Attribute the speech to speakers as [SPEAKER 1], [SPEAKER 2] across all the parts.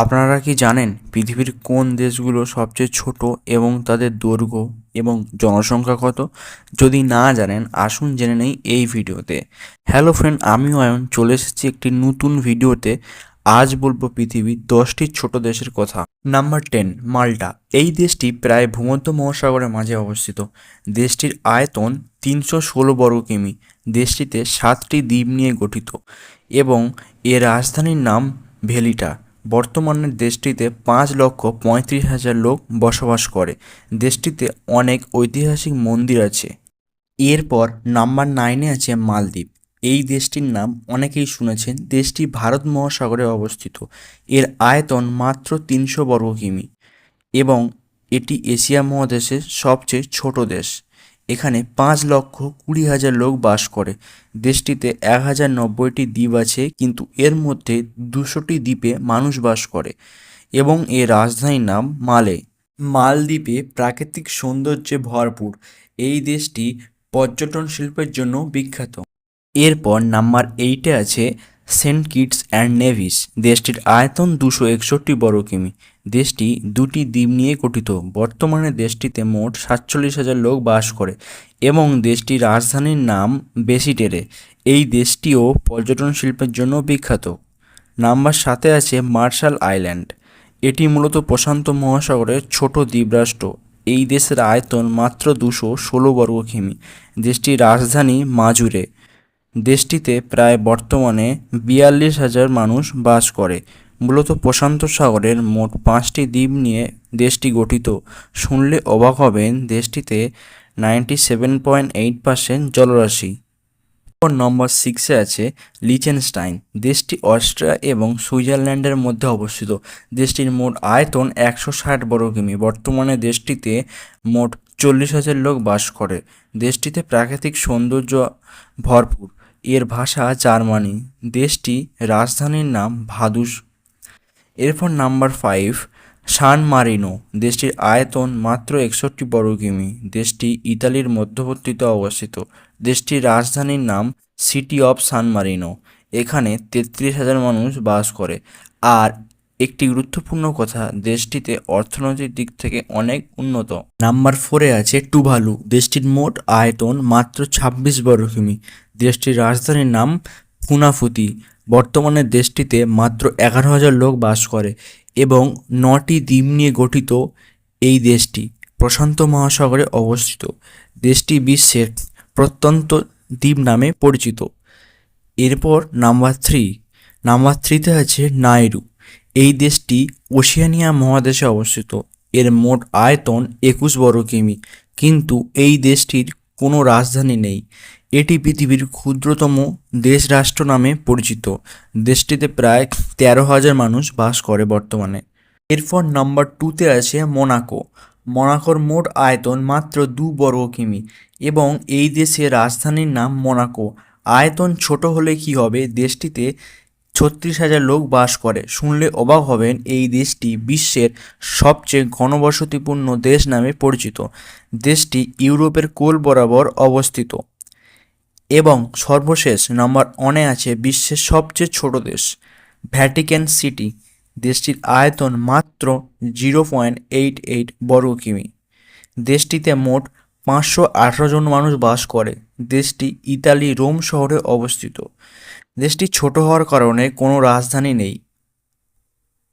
[SPEAKER 1] আপনারা কি জানেন পৃথিবীর কোন দেশগুলো সবচেয়ে ছোট এবং তাদের দৈর্ঘ্য এবং জনসংখ্যা কত? যদি না জানেন, আসুন জেনে নেই এই ভিডিওতে। হ্যালো ফ্রেন্ড আমি অয়ন চলে এসেছি একটি নতুন ভিডিওতে। আজ বলব পৃথিবীর দশটি ছোট দেশের কথা। Number ten Malta. এই দেশটি প্রায় ভূমধ্য মহাসাগরের মাঝে অবস্থিত। দেশটির আয়তন তিনশো ষোলো বর্গ কিমি। দেশটিতে সাতটি দ্বীপ নিয়ে গঠিত এবং এর রাজধানীর নাম ভেলিটা। বর্তমানে দেশটিতে পাঁচ লক্ষ পঁয়ত্রিশ হাজার লোক বসবাস করে। দেশটিতে অনেক ঐতিহাসিক মন্দির আছে। এরপর নাম্বার নাইনে আছে মালদ্বীপ। এই দেশটির নাম অনেকেই শুনেছেন, দেশটি ভারত মহাসাগরে অবস্থিত। এর আয়তন মাত্র তিনশো বর্গ কিমি এবং এটি এশিয়া মহাদেশের সবচেয়ে ছোট দেশ। এখানে পাঁচ লক্ষ কুড়ি হাজার লোক বাস করে। দেশটিতে এক হাজার নব্বইটি দ্বীপ আছে, কিন্তু এর মধ্যে দুশোটি দ্বীপে মানুষ বাস করে এবং এর রাজধানীর নাম মালে। মালদ্বীপে প্রাকৃতিক সৌন্দর্যে ভরপুর। এই দেশটি পর্যটন শিল্পের জন্য বিখ্যাত। এরপর নাম্বার এইটে আছে সেন্ট কিটস অ্যান্ড নেভিস। দেশটির আয়তন দুশো একষট্টি বর্গ কিমি। দেশটি দুটি দ্বীপ নিয়ে গঠিত। বর্তমানে দেশটিতে মোট সাতচল্লিশ হাজার লোক বাস করে এবং দেশটির রাজধানীর নাম বেসিটেরে। এই দেশটিও পর্যটন শিল্পের জন্য বিখ্যাত। নাম্বার সাথে আছে মার্শাল আইল্যান্ড। এটি মূলত প্রশান্ত মহাসাগরের ছোট দ্বীপরাষ্ট্র। এই দেশের আয়তন মাত্র দুশো ষোলো বর্গ কিমি। দেশটির রাজধানী মাজুরে। দেশটিতে প্রায় বর্তমানে বিয়াল্লিশ হাজার মানুষ বাস করে। মূলত প্রশান্ত সাগরের মোট পাঁচটি দ্বীপ নিয়ে দেশটি গঠিত। শুনলে অবাক হবেন দেশটিতে ninety seven point eight percent জলরাশি। নম্বর সিক্সে আছে লিচেনস্টাইন। দেশটি অস্ট্রিয়া এবং সুইজারল্যান্ডের মধ্যে অবস্থিত। দেশটির মোট আয়তন একশো ষাট বর্গ কিমি। বর্তমানে দেশটিতে মোট চল্লিশ হাজার লোক বাস করে। দেশটিতে প্রাকৃতিক সৌন্দর্য ভরপুর। এর ভাষা জার্মানি। দেশটি রাজধানীর নাম ভাদুস। এরপর নাম্বার ফাইভ সান মারিনো, দেশটির আয়তন মাত্র একষট্টি বর্গ কিমি। দেশটি ইতালির মধ্যবর্তীতে অবস্থিত। দেশটির রাজধানীর নাম সিটি অফ সান মারিনো। এখানে তেত্রিশ হাজার মানুষ বাস করে। আর একটি গুরুত্বপূর্ণ কথা, দেশটিতে অর্থনৈতিক দিক থেকে অনেক উন্নত। নাম্বার ফোরে আছে টুভালু। দেশটির মোট আয়তন মাত্র ছাব্বিশ বর্গ কিমি। দেশটির রাজধানীর নাম ফুনাফুতি বর্তমানে দেশটিতে মাত্র এগারো হাজার লোক বাস করে এবং নটি দ্বীপ নিয়ে গঠিত এই দেশটি প্রশান্ত মহাসাগরে অবস্থিত। দেশটি বিশ্বের প্রত্যন্ত দ্বীপ নামে পরিচিত। এরপর নাম্বার থ্রি। নাম্বার থ্রিতে আছে নাইরু। এই দেশটি ওশিয়ানিয়া মহাদেশে অবস্থিত। এর মোট আয়তন একুশ বর্গ কিমি কিন্তু এই দেশটির কোনো রাজধানী নেই। এটি পৃথিবীর ক্ষুদ্রতম দেশ রাষ্ট্র নামে পরিচিত। দেশটিতে প্রায় তেরো হাজার মানুষ বাস করে বর্তমানে। এরপর নাম্বার টুতে আছে মোনাকো। মোনাকোর মোট আয়তন মাত্র দু বর্গ কিমি এবং এই দেশের রাজধানীর নাম মোনাকো। আয়তন ছোট হলে কি হবে? দেশটিতে ছত্রিশ হাজার লোক বাস করে। শুনলে অবাক হবেন, এই দেশটি বিশ্বের সবচেয়ে ঘনবসতিপূর্ণ দেশ নামে পরিচিত। দেশটি ইউরোপের কোল বরাবর অবস্থিত। এবং সর্বশেষ নাম্বার ওয়ানে আছে বিশ্বের সবচেয়ে ছোট দেশ ভ্যাটিক্যান সিটি দেশটির আয়তন মাত্র জিরো পয়েন্ট এইট এইট বর্গ কিমি। দেশটিতে মোট পাঁচশো আঠারো জন মানুষ বাস করে। দেশটি ইতালি, রোম শহরে অবস্থিত। দেশটি ছোট হওয়ার কারণে কোনো রাজধানী নেই।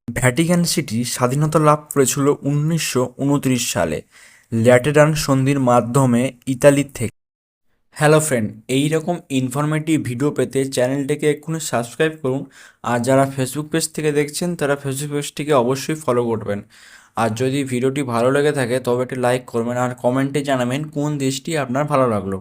[SPEAKER 1] ভ্যাটিকান সিটি স্বাধীনতা লাভ করেছিল উনিশশো উনত্রিশ সালে। ল্যাটেরান সন্ধির মাধ্যমে ইতালির থেকে হ্যালো ফ্রেন্ড এই রকম ইনফরমেটিভ ভিডিও পেতে চ্যানেলটিকে এক্ষুনি সাবস্ক্রাইব করুন। আর যারা ফেসবুক পেজ থেকে দেখছেন, তারা ফেসবুক পেজটিকে অবশ্যই ফলো করবেন। আর যদি ভিডিওটি ভালো লেগে থাকে, তবে একটি লাইক করবেন আর কমেন্টে জানাবেন কোন দেশটি আপনার ভালো লাগল।